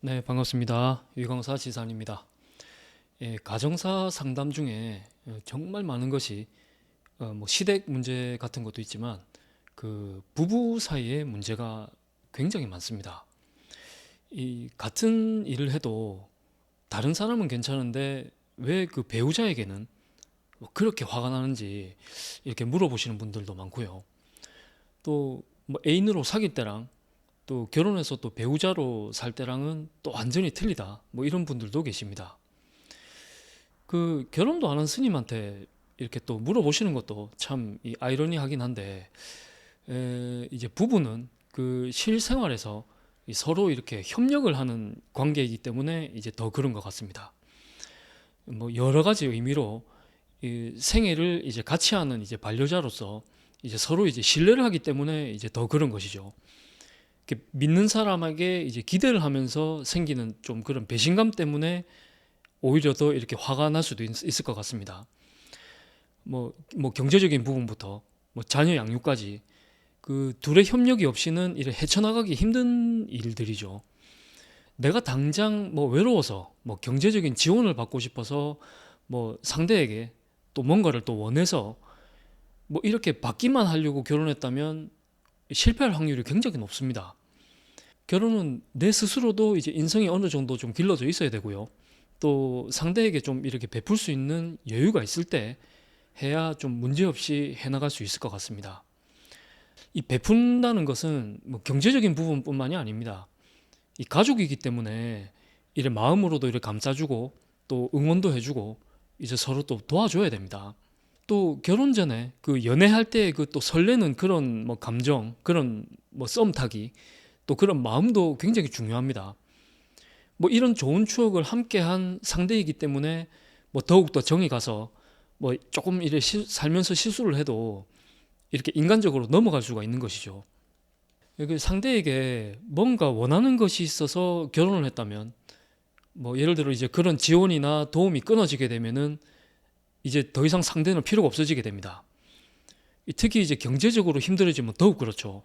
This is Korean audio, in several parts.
네, 반갑습니다. 유광사 지산입니다. 예, 가정사 상담 중에 어, 정말 많은 것이 어, 뭐 시댁 문제 같은 것도 있지만 그 부부 사이의 문제가 굉장히 많습니다. 이 같은 일을 해도 다른 사람은 괜찮은데 왜 그 배우자에게는 뭐 그렇게 화가 나는지 이렇게 물어보시는 분들도 많고요. 또 뭐 애인으로 사귈 때랑 또 결혼해서 또 배우자로 살 때랑은 또 완전히 틀리다. 뭐 이런 분들도 계십니다. 그 결혼도 안 한 스님한테 이렇게 또 물어보시는 것도 참이 아이러니하긴 한데 에, 이제 부부는 그 실생활에서 이 서로 이렇게 협력을 하는 관계이기 때문에 이제 더 그런 것 같습니다. 뭐 여러 가지 의미로 이 생애를 이제 같이 하는 이제 반려자로서 이제 서로 이제 신뢰를 하기 때문에 이제 더 그런 것이죠. 믿는 사람에게 이제 기대를 하면서 생기는 좀 그런 배신감 때문에 오히려 더 이렇게 화가 날 수도 있, 있을 것 같습니다. 뭐, 뭐 경제적인 부분부터 뭐 자녀 양육까지 그 둘의 협력이 없이는 이를 헤쳐나가기 힘든 일들이죠. 내가 당장 뭐 외로워서 뭐 경제적인 지원을 받고 싶어서 뭐 상대에게 또 뭔가를 또 원해서 뭐 이렇게 받기만 하려고 결혼했다면 실패할 확률이 굉장히 높습니다. 결혼은 내 스스로도 이제 인성이 어느 정도 좀 길러져 있어야 되고요. 또 상대에게 좀 이렇게 베풀 수 있는 여유가 있을 때 해야 좀 문제없이 해나갈 수 있을 것 같습니다. 이 베푼다는 것은 뭐 경제적인 부분뿐만이 아닙니다. 이 가족이기 때문에 이를 마음으로도 이를 감싸주고 또 응원도 해주고 이제 서로 또 도와줘야 됩니다. 또 결혼 전에 그 연애할 때 그 또 설레는 그런 뭐 감정, 그런 뭐 썸 타기, 또 그런 마음도 굉장히 중요합니다. 뭐 이런 좋은 추억을 함께 한 상대이기 때문에 뭐 더욱더 정이 가서 뭐 조금 이래 실- 살면서 실수를 해도 이렇게 인간적으로 넘어갈 수가 있는 것이죠. 여기 상대에게 뭔가 원하는 것이 있어서 결혼을 했다면 뭐 예를 들어 이제 그런 지원이나 도움이 끊어지게 되면은 이제 더 이상 상대는 필요가 없어지게 됩니다. 이 특히 이제 경제적으로 힘들어지면 더욱 그렇죠.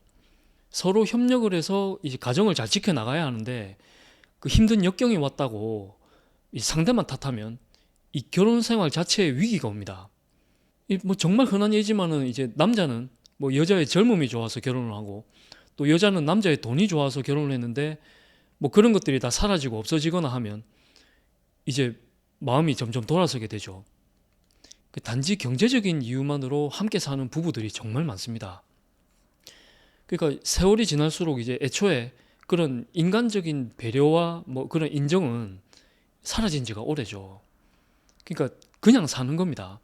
서로 협력을 해서 이제 가정을 잘 지켜 나가야 하는데 그 힘든 역경이 왔다고 이 상대만 탓하면 이 결혼 생활 자체에 위기가 옵니다. 이뭐 정말 흔한 예지만은 이제 남자는 뭐 여자의 젊음이 좋아서 결혼을 하고 또 여자는 남자의 돈이 좋아서 결혼을 했는데 뭐 그런 것들이 다 사라지고 없어지거나 하면 이제 마음이 점점 돌아서게 되죠. 그 단지 경제적인 이유만으로 함께 사는 부부들이 정말 많습니다. 그러니까 세월이 지날수록 이제 애초에 그런 인간적인 배려와 뭐 그런 인정은 사라진 지가 오래죠. 그러니까 그냥 사는 겁니다.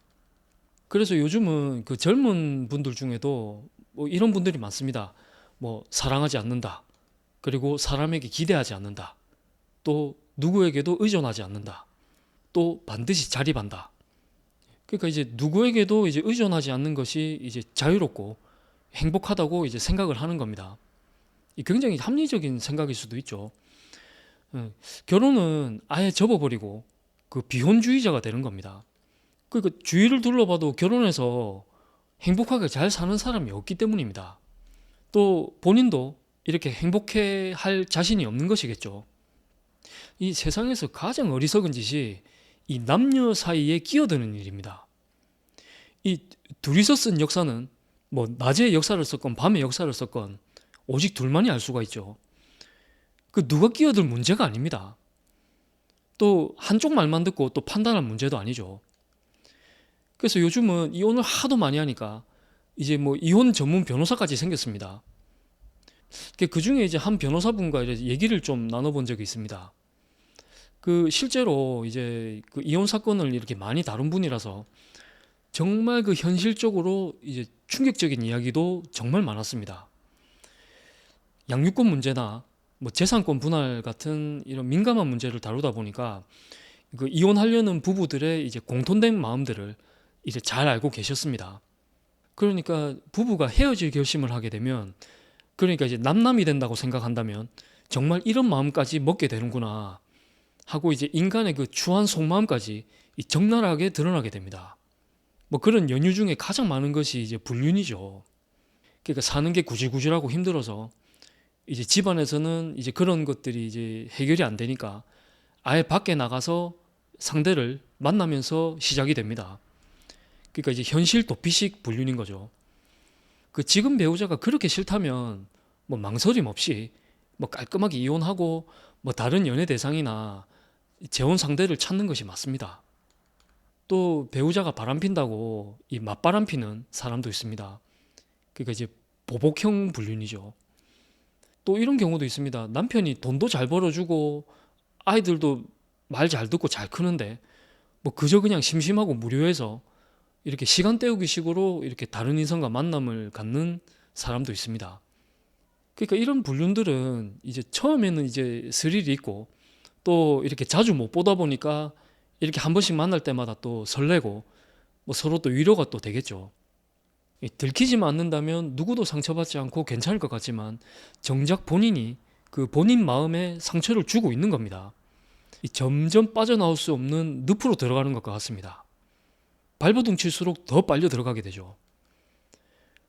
그래서 요즘은 그 젊은 분들 중에도 뭐 이런 분들이 많습니다. 뭐 사랑하지 않는다. 그리고 사람에게 기대하지 않는다. 또 누구에게도 의존하지 않는다. 또 반드시 자립한다. 그러니까 이제 누구에게도 이제 의존하지 않는 것이 이제 자유롭고 행복하다고 이제 생각을 하는 겁니다. 이 굉장히 합리적인 생각일 수도 있죠. 예, 결혼은 아예 접어버리고 그 비혼주의자가 되는 겁니다. 그러니까 주위를 둘러봐도 결혼해서 행복하게 잘 사는 사람이 없기 때문입니다. 또 본인도 이렇게 행복해 할 자신이 없는 것이겠죠. 이 세상에서 가장 어리석은 짓이 이 남녀 사이에 끼어드는 일입니다. 이 둘이서 쓴 역사는 뭐 낮에 역사를 썼건 밤에 역사를 썼건 오직 둘만이 알 수가 있죠. 그 누가 끼어들 문제가 아닙니다. 또 한쪽 말만 듣고 또 판단할 문제도 아니죠. 그래서 요즘은 이혼을 하도 많이 하니까 이제 뭐 이혼 전문 변호사까지 생겼습니다. 그 중에 이제 한 변호사분과 얘기를 좀 나눠본 적이 있습니다. 그 실제로 이제 그 이혼 사건을 이렇게 많이 다룬 분이라서 정말 그 현실적으로 이제 충격적인 이야기도 정말 많았습니다. 양육권 문제나 뭐 재산권 분할 같은 이런 민감한 문제를 다루다 보니까 그 이혼하려는 부부들의 이제 공통된 마음들을 이제 잘 알고 계셨습니다. 그러니까 부부가 헤어질 결심을 하게 되면 그러니까 이제 남남이 된다고 생각한다면 정말 이런 마음까지 먹게 되는구나 하고 이제 인간의 그 추한 속마음까지 이 적나라하게 드러나게 됩니다. 뭐 그런 연유 중에 가장 많은 것이 이제 불륜이죠. 그러니까 사는 게 구질구질하고 힘들어서 이제 집안에서는 이제 그런 것들이 이제 해결이 안 되니까 아예 밖에 나가서 상대를 만나면서 시작이 됩니다. 그러니까 이제 현실 도피식 불륜인 거죠. 그 지금 배우자가 그렇게 싫다면 뭐 망설임 없이 뭐 깔끔하게 이혼하고 뭐 다른 연애 대상이나 재혼 상대를 찾는 것이 맞습니다. 또 배우자가 바람핀다고 이 맞바람 피는 사람도 있습니다. 그러니까 이제 보복형 불륜이죠. 또 이런 경우도 있습니다. 남편이 돈도 잘 벌어주고 아이들도 말 잘 듣고 잘 크는데 뭐 그저 그냥 심심하고 무료해서 이렇게 시간 때우기 식으로 이렇게 다른 이성과 만남을 갖는 사람도 있습니다. 그러니까 이런 불륜들은 이제 처음에는 이제 스릴이 있고 또 이렇게 자주 못 보다 보니까 이렇게 한 번씩 만날 때마다 또 설레고 뭐 서로 또 위로가 또 되겠죠. 이 들키지만 않는다면 누구도 상처받지 않고 괜찮을 것 같지만 정작 본인이 그 본인 마음에 상처를 주고 있는 겁니다. 이 점점 빠져나올 수 없는 늪으로 들어가는 것과 같습니다. 발버둥 칠수록 더 빨려 들어가게 되죠.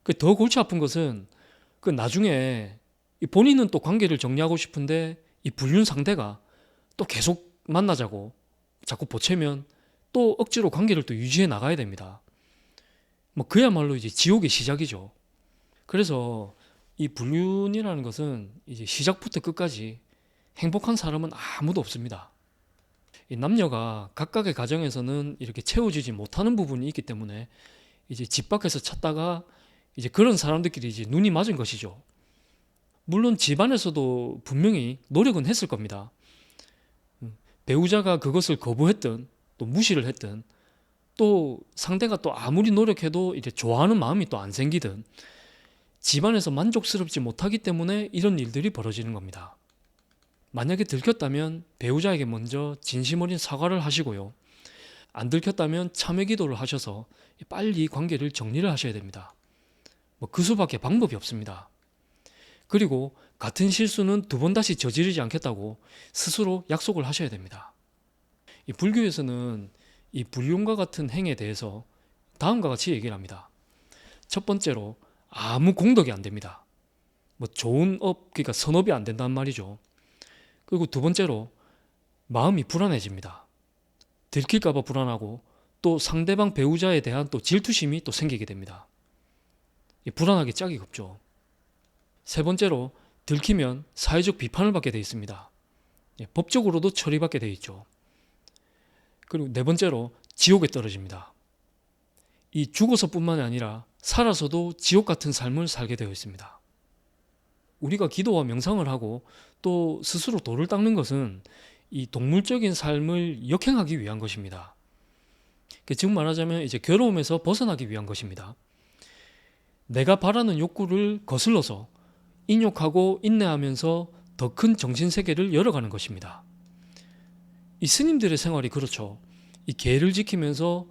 그 더 골치 아픈 것은 그 나중에 이 본인은 또 관계를 정리하고 싶은데 이 불륜 상대가 또 계속 만나자고 자꾸 보채면 또 억지로 관계를 또 유지해 나가야 됩니다. 뭐 그야말로 이제 지옥의 시작이죠. 그래서 이 불륜이라는 것은 이제 시작부터 끝까지 행복한 사람은 아무도 없습니다. 이 남녀가 각각의 가정에서는 이렇게 채워지지 못하는 부분이 있기 때문에 이제 집 밖에서 찾다가 이제 그런 사람들끼리 이제 눈이 맞은 것이죠. 물론 집안에서도 분명히 노력은 했을 겁니다. 음, 배우자가 그것을 거부했든 또 무시를 했든 또 상대가 또 아무리 노력해도 이제 좋아하는 마음이 또 안 생기든 집안에서 만족스럽지 못하기 때문에 이런 일들이 벌어지는 겁니다. 만약에 들켰다면 배우자에게 먼저 진심 어린 사과를 하시고요. 안 들켰다면 참회 기도를 하셔서 빨리 관계를 정리를 하셔야 됩니다. 뭐 그 수밖에 방법이 없습니다. 그리고 같은 실수는 두 번 다시 저지르지 않겠다고 스스로 약속을 하셔야 됩니다. 이 불교에서는 이 불륜과 같은 행에 대해서 다음과 같이 얘기를 합니다. 첫 번째로 아무 공덕이 안 됩니다. 뭐 좋은 업, 그러니까 선업이 안 된다는 말이죠. 그리고 두 번째로 마음이 불안해집니다. 들킬까봐 불안하고 또 상대방 배우자에 대한 또 질투심이 또 생기게 됩니다. 불안하게 짝이 없죠. 세 번째로 들키면 사회적 비판을 받게 되어 있습니다. 예, 법적으로도 처리받게 되어 있죠. 그리고 네 번째로 지옥에 떨어집니다. 이 죽어서뿐만 아니라 살아서도 지옥 같은 삶을 살게 되어 있습니다. 우리가 기도와 명상을 하고 또 스스로 돌을 닦는 것은 이 동물적인 삶을 역행하기 위한 것입니다. 즉 말하자면 이제 괴로움에서 벗어나기 위한 것입니다. 내가 바라는 욕구를 거슬러서 인욕하고 인내하면서 더 큰 정신 세계를 열어가는 것입니다. 이 스님들의 생활이 그렇죠. 이 계를 지키면서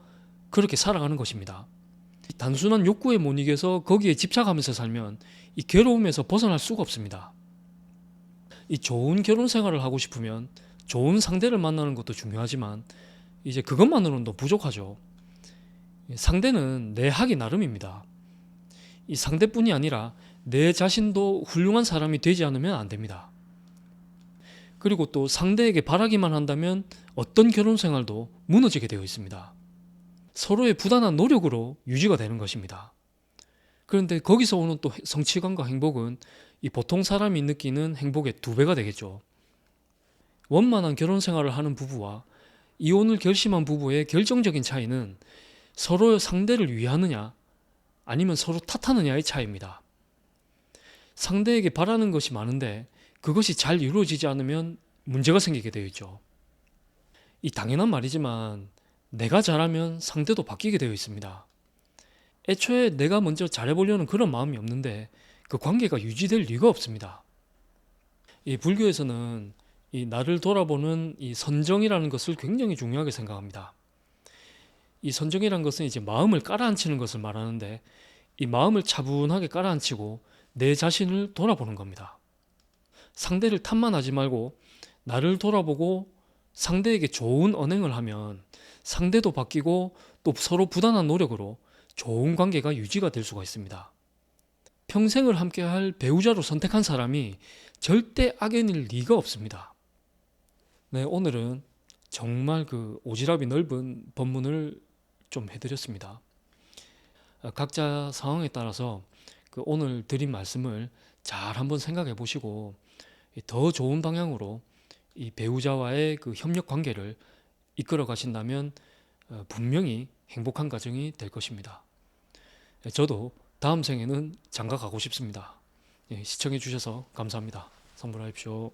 그렇게 살아가는 것입니다. 단순한 욕구에 못 이겨서 거기에 집착하면서 살면 이 괴로움에서 벗어날 수가 없습니다. 이 좋은 결혼 생활을 하고 싶으면 좋은 상대를 만나는 것도 중요하지만 이제 그것만으로는 또 부족하죠. 상대는 내 하기 나름입니다. 이 상대뿐이 아니라 내 자신도 훌륭한 사람이 되지 않으면 안 됩니다. 그리고 또 상대에게 바라기만 한다면 어떤 결혼 생활도 무너지게 되어 있습니다. 서로의 부단한 노력으로 유지가 되는 것입니다. 그런데 거기서 오는 또 성취감과 행복은 이 보통 사람이 느끼는 행복의 두 배가 되겠죠. 원만한 결혼 생활을 하는 부부와 이혼을 결심한 부부의 결정적인 차이는 서로 상대를 위하느냐 아니면 서로 탓하느냐의 차이입니다. 상대에게 바라는 것이 많은데 그것이 잘 이루어지지 않으면 문제가 생기게 되어 있죠. 이 당연한 말이지만 내가 잘하면 상대도 바뀌게 되어 있습니다. 애초에 내가 먼저 잘해보려는 그런 마음이 없는데 그 관계가 유지될 리가 없습니다. 이 불교에서는 이 나를 돌아보는 이 선정이라는 것을 굉장히 중요하게 생각합니다. 이 선정이라는 것은 이제 마음을 깔아앉히는 것을 말하는데 이 마음을 차분하게 깔아앉히고 내 자신을 돌아보는 겁니다. 상대를 탓만하지 말고 나를 돌아보고 상대에게 좋은 언행을 하면 상대도 바뀌고 또 서로 부단한 노력으로 좋은 관계가 유지가 될 수가 있습니다. 평생을 함께 할 배우자로 선택한 사람이 절대 악연일 리가 없습니다. 네, 오늘은 정말 그 오지랖이 넓은 법문을 좀 해드렸습니다. 어, 각자 상황에 따라서 그 오늘 드린 말씀을 잘 한번 생각해 보시고 이더 좋은 방향으로 이 배우자와의 그 협력 관계를 이끌어 가신다면 어, 분명히 행복한 가정이 될 것입니다. 예, 저도 다음 생에는 장가 가고 싶습니다. 예, 시청해 주셔서 감사합니다. 선물하십시오.